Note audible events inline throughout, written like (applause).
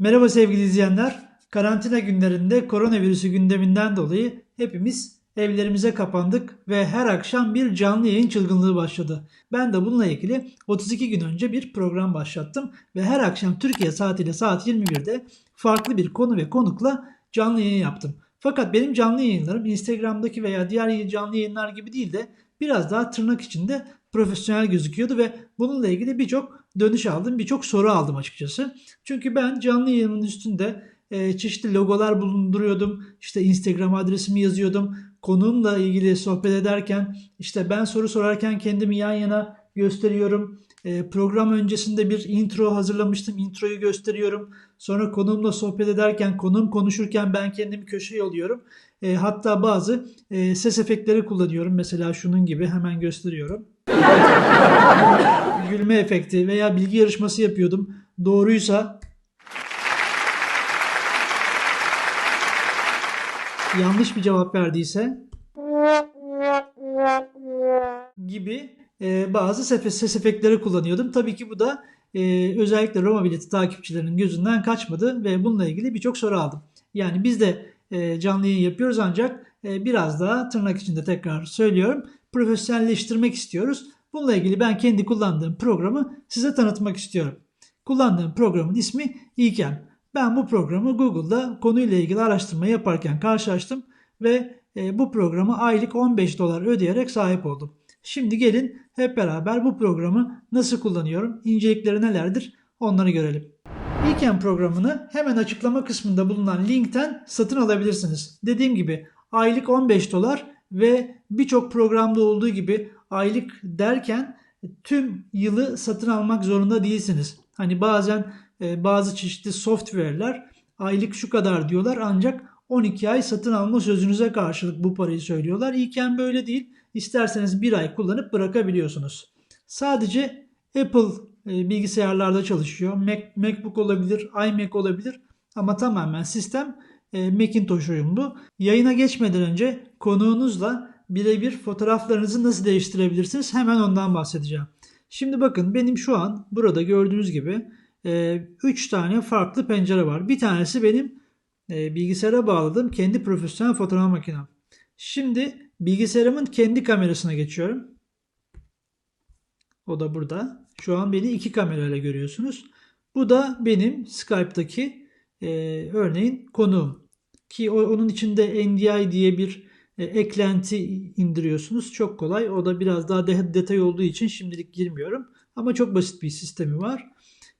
Merhaba sevgili izleyenler. Karantina günlerinde koronavirüsü gündeminden dolayı hepimiz evlerimize kapandık ve her akşam bir canlı yayın çılgınlığı başladı. Ben de bununla ilgili 32 gün önce bir program başlattım ve her akşam Türkiye saatiyle saat 21'de farklı bir konu ve konukla canlı yayın yaptım. Fakat benim canlı yayınlarım Instagram'daki veya diğer canlı yayınlar gibi değil de biraz daha tırnak içinde profesyonel gözüküyordu ve bununla ilgili birçok dönüş aldım, birçok soru aldım açıkçası. Çünkü ben canlı yayınımın üstünde e, çeşitli logolar bulunduruyordum. İşte Instagram adresimi yazıyordum. Konuğumla ilgili sohbet ederken işte ben soru sorarken kendimi yan yana gösteriyorum. E, program öncesinde bir intro hazırlamıştım. Introyu gösteriyorum. Sonra konuğumla sohbet ederken, konuğum konuşurken ben kendimi köşeye alıyorum. E, hatta bazı e, ses efektleri kullanıyorum. Mesela şunun gibi hemen gösteriyorum. (laughs) Gülme efekti veya bilgi yarışması yapıyordum. Doğruysa yanlış bir cevap verdiyse (laughs) gibi e, bazı ses, efektleri kullanıyordum. Tabii ki bu da e, özellikle Roma bileti takipçilerinin gözünden kaçmadı ve bununla ilgili birçok soru aldım. Yani biz de e, canlı yayın yapıyoruz ancak e, biraz daha tırnak içinde tekrar söylüyorum profesyonelleştirmek istiyoruz. Bununla ilgili ben kendi kullandığım programı size tanıtmak istiyorum. Kullandığım programın ismi İKEM. Ben bu programı Google'da konuyla ilgili araştırma yaparken karşılaştım ve e, bu programı aylık 15 dolar ödeyerek sahip oldum. Şimdi gelin hep beraber bu programı nasıl kullanıyorum, incelikleri nelerdir onları görelim. İKEM programını hemen açıklama kısmında bulunan linkten satın alabilirsiniz. Dediğim gibi aylık 15 dolar ve birçok programda olduğu gibi aylık derken tüm yılı satın almak zorunda değilsiniz. Hani bazen e, bazı çeşitli software'ler aylık şu kadar diyorlar ancak 12 ay satın alma sözünüze karşılık bu parayı söylüyorlar. İlken böyle değil. İsterseniz bir ay kullanıp bırakabiliyorsunuz. Sadece Apple e, bilgisayarlarda çalışıyor. Mac, MacBook olabilir, iMac olabilir ama tamamen sistem e, Macintosh uyumlu. Yayına geçmeden önce konuğunuzla birebir fotoğraflarınızı nasıl değiştirebilirsiniz hemen ondan bahsedeceğim. Şimdi bakın benim şu an burada gördüğünüz gibi 3 e, tane farklı pencere var. Bir tanesi benim bilgisayara bağladığım kendi profesyonel fotoğraf makinem. Şimdi bilgisayarımın kendi kamerasına geçiyorum. O da burada. Şu an beni iki kamerayla görüyorsunuz. Bu da benim Skype'daki e, örneğin konuğum. Ki onun içinde NDI diye bir e, eklenti indiriyorsunuz. Çok kolay. O da biraz daha de- detay olduğu için şimdilik girmiyorum. Ama çok basit bir sistemi var.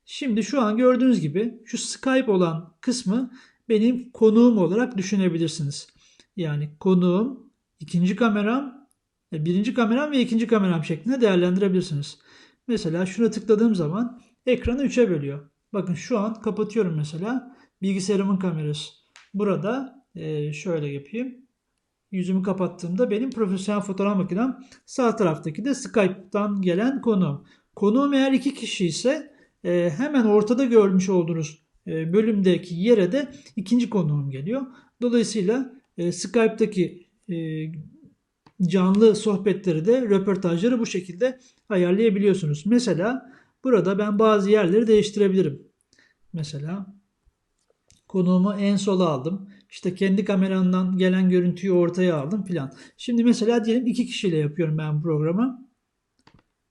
Şimdi şu an gördüğünüz gibi şu Skype olan kısmı benim konuğum olarak düşünebilirsiniz. Yani konuğum, ikinci kameram, e, birinci kameram ve ikinci kameram şeklinde değerlendirebilirsiniz. Mesela şuna tıkladığım zaman ekranı 3'e bölüyor. Bakın şu an kapatıyorum mesela bilgisayarımın kamerası. Burada e, şöyle yapayım. Yüzümü kapattığımda benim profesyonel fotoğraf makinem sağ taraftaki de Skype'tan gelen konuğum. Konuğum eğer iki kişi ise e, hemen ortada görmüş olduğunuz bölümdeki yere de ikinci konuğum geliyor. Dolayısıyla e, Skype'daki canlı sohbetleri de röportajları bu şekilde ayarlayabiliyorsunuz. Mesela burada ben bazı yerleri değiştirebilirim. Mesela konuğumu en sola aldım. İşte kendi kameramdan gelen görüntüyü ortaya aldım filan. Şimdi mesela diyelim iki kişiyle yapıyorum ben programı.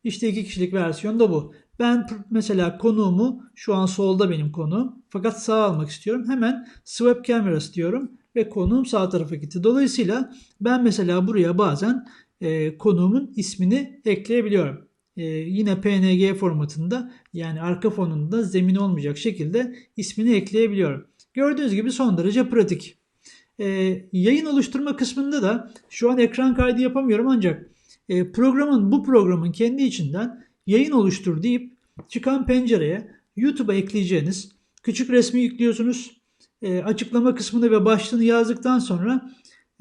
İşte iki kişilik versiyon da bu. Ben mesela konuğumu şu an solda benim konuğum fakat sağ almak istiyorum. Hemen swap cameras diyorum ve konuğum sağ tarafa gitti. Dolayısıyla ben mesela buraya bazen e, konuğumun ismini ekleyebiliyorum. E, yine PNG formatında yani arka fonunda zemin olmayacak şekilde ismini ekleyebiliyorum. Gördüğünüz gibi son derece pratik. E, yayın oluşturma kısmında da şu an ekran kaydı yapamıyorum ancak e, programın bu programın kendi içinden yayın oluştur deyip çıkan pencereye YouTube'a ekleyeceğiniz küçük resmi yüklüyorsunuz. E, açıklama kısmını ve başlığını yazdıktan sonra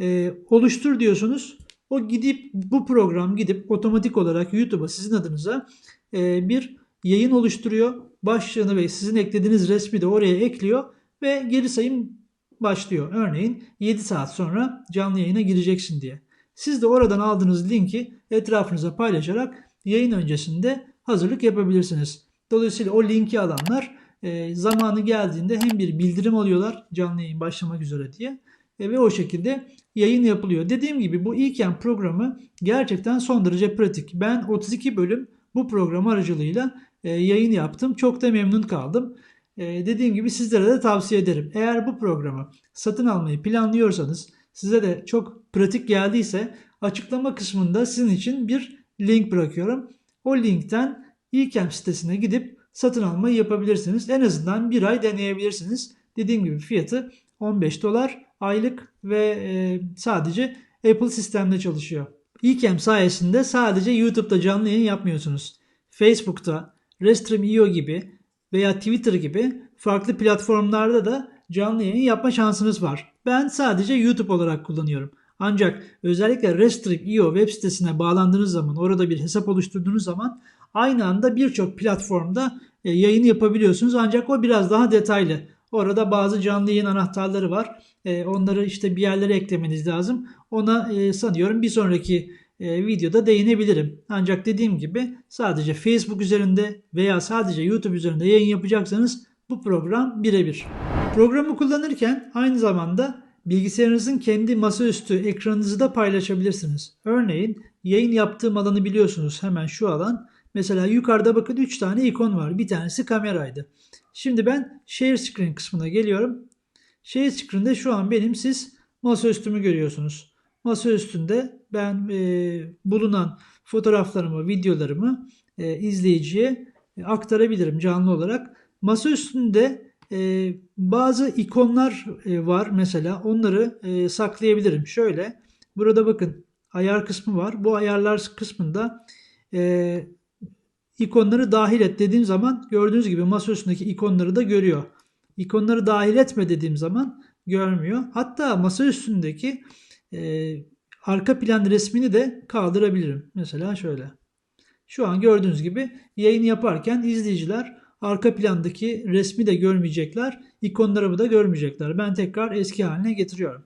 e, oluştur diyorsunuz. O gidip bu program gidip otomatik olarak YouTube'a sizin adınıza e, bir yayın oluşturuyor. Başlığını ve sizin eklediğiniz resmi de oraya ekliyor ve geri sayım başlıyor. Örneğin 7 saat sonra canlı yayına gireceksin diye. Siz de oradan aldığınız linki etrafınıza paylaşarak yayın öncesinde hazırlık yapabilirsiniz. Dolayısıyla o linki alanlar e, zamanı geldiğinde hem bir bildirim alıyorlar canlı yayın başlamak üzere diye e, ve o şekilde yayın yapılıyor. Dediğim gibi bu İlkem programı gerçekten son derece pratik. Ben 32 bölüm bu program aracılığıyla e, yayın yaptım. Çok da memnun kaldım. E, dediğim gibi sizlere de tavsiye ederim. Eğer bu programı satın almayı planlıyorsanız size de çok pratik geldiyse açıklama kısmında sizin için bir link bırakıyorum. O linkten İlkem sitesine gidip satın almayı yapabilirsiniz. En azından bir ay deneyebilirsiniz. Dediğim gibi fiyatı 15 dolar aylık ve e, sadece Apple sistemde çalışıyor. İlkem sayesinde sadece YouTube'da canlı yayın yapmıyorsunuz. Facebook'ta, Restream.io gibi veya Twitter gibi farklı platformlarda da canlı yayın yapma şansınız var. Ben sadece YouTube olarak kullanıyorum. Ancak özellikle Restream.io web sitesine bağlandığınız zaman, orada bir hesap oluşturduğunuz zaman aynı anda birçok platformda yayını yapabiliyorsunuz. Ancak o biraz daha detaylı. Orada bazı canlı yayın anahtarları var. E, onları işte bir yerlere eklemeniz lazım. Ona e, sanıyorum bir sonraki videoda değinebilirim. Ancak dediğim gibi sadece Facebook üzerinde veya sadece YouTube üzerinde yayın yapacaksanız bu program birebir. Programı kullanırken aynı zamanda bilgisayarınızın kendi masaüstü ekranınızı da paylaşabilirsiniz. Örneğin yayın yaptığım alanı biliyorsunuz hemen şu alan. Mesela yukarıda bakın 3 tane ikon var. Bir tanesi kameraydı. Şimdi ben Share Screen kısmına geliyorum. Share Screen'de şu an benim siz masaüstümü görüyorsunuz. Masa üstünde ben e, bulunan fotoğraflarımı, videolarımı e, izleyiciye aktarabilirim canlı olarak. Masa üstünde e, bazı ikonlar e, var mesela onları e, saklayabilirim. Şöyle burada bakın ayar kısmı var. Bu ayarlar kısmında e, ikonları dahil et dediğim zaman gördüğünüz gibi masa üstündeki ikonları da görüyor. İkonları dahil etme dediğim zaman görmüyor. Hatta masa üstündeki e, arka plan resmini de kaldırabilirim. Mesela şöyle. Şu an gördüğünüz gibi yayın yaparken izleyiciler arka plandaki resmi de görmeyecekler. ikonlarımı da görmeyecekler. Ben tekrar eski haline getiriyorum.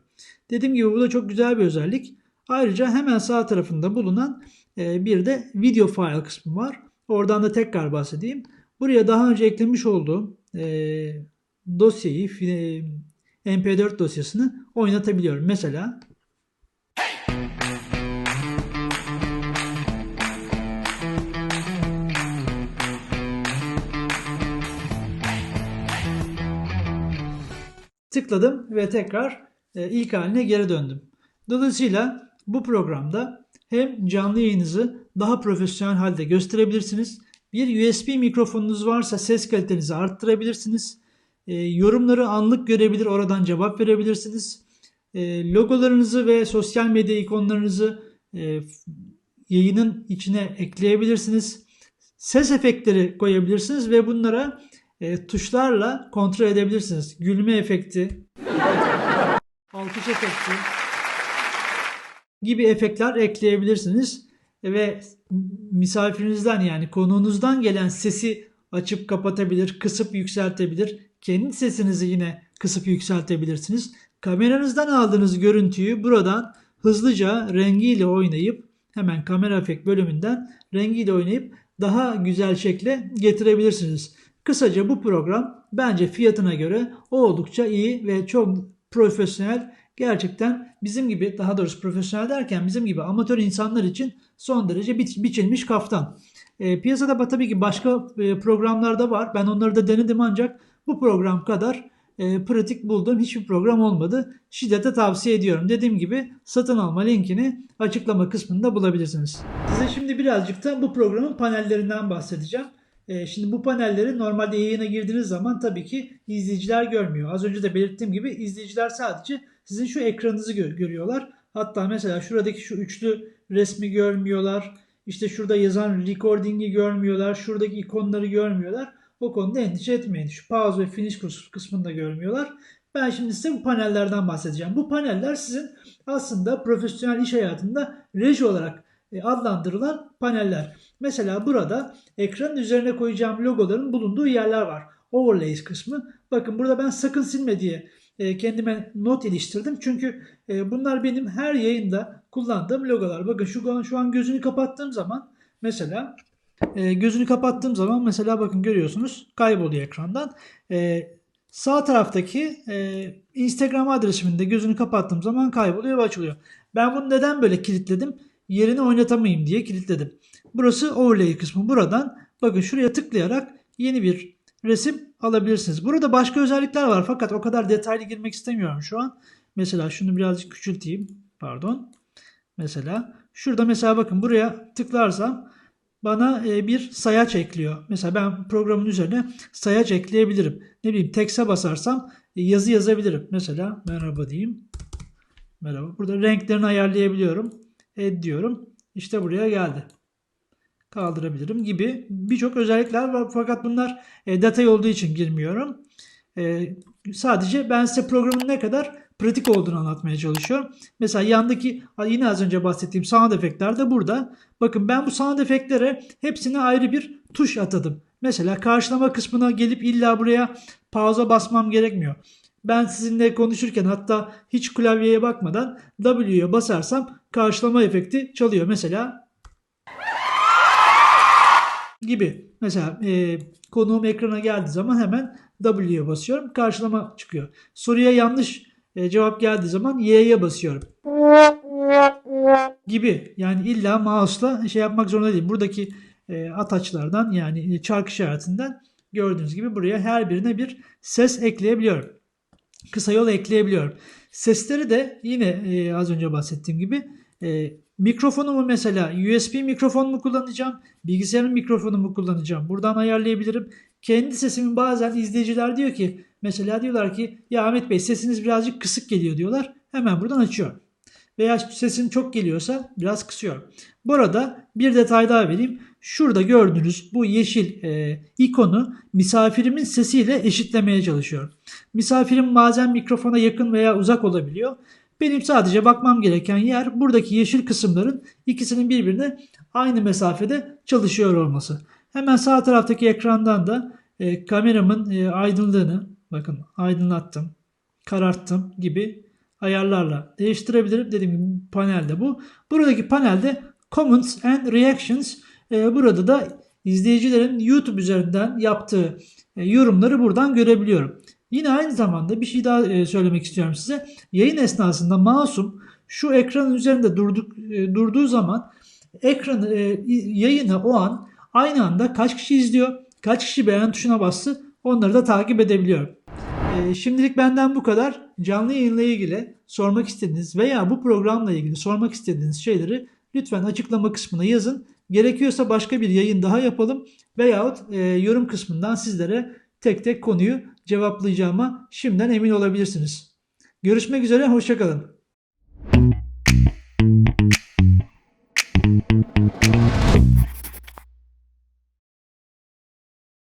Dediğim gibi bu da çok güzel bir özellik. Ayrıca hemen sağ tarafında bulunan e, bir de video file kısmı var. Oradan da tekrar bahsedeyim. Buraya daha önce eklemiş olduğum e, dosyayı e, MP4 dosyasını oynatabiliyorum. Mesela tıkladım ve tekrar e, ilk haline geri döndüm. Dolayısıyla bu programda hem canlı yayınınızı daha profesyonel halde gösterebilirsiniz. Bir USB mikrofonunuz varsa ses kalitenizi arttırabilirsiniz. E, yorumları anlık görebilir, oradan cevap verebilirsiniz. E, logolarınızı ve sosyal medya ikonlarınızı e, yayının içine ekleyebilirsiniz. Ses efektleri koyabilirsiniz ve bunlara e, tuşlarla kontrol edebilirsiniz. Gülme efekti, (laughs) alkış efekti gibi efektler ekleyebilirsiniz. Ve misafirinizden yani konuğunuzdan gelen sesi açıp kapatabilir, kısıp yükseltebilir. Kendi sesinizi yine kısıp yükseltebilirsiniz. Kameranızdan aldığınız görüntüyü buradan hızlıca rengiyle oynayıp hemen kamera efekt bölümünden rengiyle oynayıp daha güzel şekle getirebilirsiniz. Kısaca bu program bence fiyatına göre oldukça iyi ve çok profesyonel. Gerçekten bizim gibi daha doğrusu profesyonel derken bizim gibi amatör insanlar için son derece bi biçilmiş kaftan. E, piyasada tabii ki başka e, programlar da var. Ben onları da denedim ancak bu program kadar e, pratik bulduğum hiçbir program olmadı. Şiddete tavsiye ediyorum. Dediğim gibi satın alma linkini açıklama kısmında bulabilirsiniz. Size şimdi birazcık da bu programın panellerinden bahsedeceğim. E, şimdi bu panelleri normalde yayına girdiğiniz zaman tabii ki izleyiciler görmüyor. Az önce de belirttiğim gibi izleyiciler sadece sizin şu ekranınızı gör- görüyorlar. Hatta mesela şuradaki şu üçlü resmi görmüyorlar. İşte şurada yazan recording'i görmüyorlar. Şuradaki ikonları görmüyorlar. O konuda endişe etmeyin. Şu pause ve finish kısmını da görmüyorlar. Ben şimdi size bu panellerden bahsedeceğim. Bu paneller sizin aslında profesyonel iş hayatında reji olarak e, adlandırılan paneller. Mesela burada ekranın üzerine koyacağım logoların bulunduğu yerler var. Overlays kısmı. Bakın burada ben sakın silme diye e, kendime not iliştirdim. Çünkü e, bunlar benim her yayında kullandığım logolar. Bakın şu an, şu an gözünü kapattığım zaman mesela E, gözünü kapattığım zaman mesela bakın görüyorsunuz kayboluyor ekrandan. Sağ taraftaki Instagram adresimin de gözünü kapattığım zaman kayboluyor ve açılıyor. Ben bunu neden böyle kilitledim? Yerini oynatamayayım diye kilitledim. Burası overlay kısmı. Buradan bakın şuraya tıklayarak yeni bir resim alabilirsiniz. Burada başka özellikler var fakat o kadar detaylı girmek istemiyorum şu an. Mesela şunu birazcık küçülteyim. Pardon. Mesela şurada mesela bakın buraya tıklarsam bana e, bir sayaç ekliyor. Mesela ben programın üzerine sayaç ekleyebilirim. Ne bileyim tekste basarsam e, yazı yazabilirim. Mesela merhaba diyeyim. Merhaba. Burada renklerini ayarlayabiliyorum. Add diyorum. İşte buraya geldi. Kaldırabilirim gibi birçok özellikler var. Fakat bunlar e, detay olduğu için girmiyorum. E, sadece ben size programın ne kadar pratik olduğunu anlatmaya çalışıyorum. Mesela yandaki yine az önce bahsettiğim sound efektler de burada. Bakın ben bu sound efektlere hepsine ayrı bir tuş atadım. Mesela karşılama kısmına gelip illa buraya pauza basmam gerekmiyor. Ben sizinle konuşurken hatta hiç klavyeye bakmadan W'ye basarsam karşılama efekti çalıyor. Mesela gibi. Mesela e, konuğum ekrana geldiği zaman hemen W'ye basıyorum. Karşılama çıkıyor. Soruya yanlış e, cevap geldiği zaman Y'ye basıyorum. Gibi. Yani illa mouse'la şey yapmak zorunda değil. Buradaki e, ataçlardan yani çark işaretinden gördüğünüz gibi buraya her birine bir ses ekleyebiliyorum. Kısa yol ekleyebiliyorum. Sesleri de yine e, az önce bahsettiğim gibi e, mikrofonumu mesela USB mikrofon mu kullanacağım, bilgisayarın mikrofonu mu kullanacağım? Buradan ayarlayabilirim. Kendi sesimi bazen izleyiciler diyor ki mesela diyorlar ki ya Ahmet Bey sesiniz birazcık kısık geliyor diyorlar. Hemen buradan açıyorum. Veya sesim çok geliyorsa biraz kısıyorum. Bu arada bir detay daha vereyim. Şurada gördüğünüz bu yeşil e, ikonu misafirimin sesiyle eşitlemeye çalışıyorum. Misafirim bazen mikrofona yakın veya uzak olabiliyor. Benim sadece bakmam gereken yer buradaki yeşil kısımların ikisinin birbirine aynı mesafede çalışıyor olması. Hemen sağ taraftaki ekrandan da e, kameramın e, aydınlığını bakın aydınlattım, kararttım gibi ayarlarla değiştirebilirim. Dediğim gibi panelde bu. Buradaki panelde Comments and Reactions e, burada da izleyicilerin YouTube üzerinden yaptığı e, yorumları buradan görebiliyorum. Yine aynı zamanda bir şey daha e, söylemek istiyorum size. Yayın esnasında masum şu ekranın üzerinde durduk, e, durduğu zaman ekranı e, yayını o an aynı anda kaç kişi izliyor, kaç kişi beğen tuşuna bastı onları da takip edebiliyorum. Şimdilik benden bu kadar. Canlı yayınla ilgili sormak istediğiniz veya bu programla ilgili sormak istediğiniz şeyleri lütfen açıklama kısmına yazın. Gerekiyorsa başka bir yayın daha yapalım veyahut yorum kısmından sizlere tek tek konuyu cevaplayacağıma şimdiden emin olabilirsiniz. Görüşmek üzere, hoşçakalın.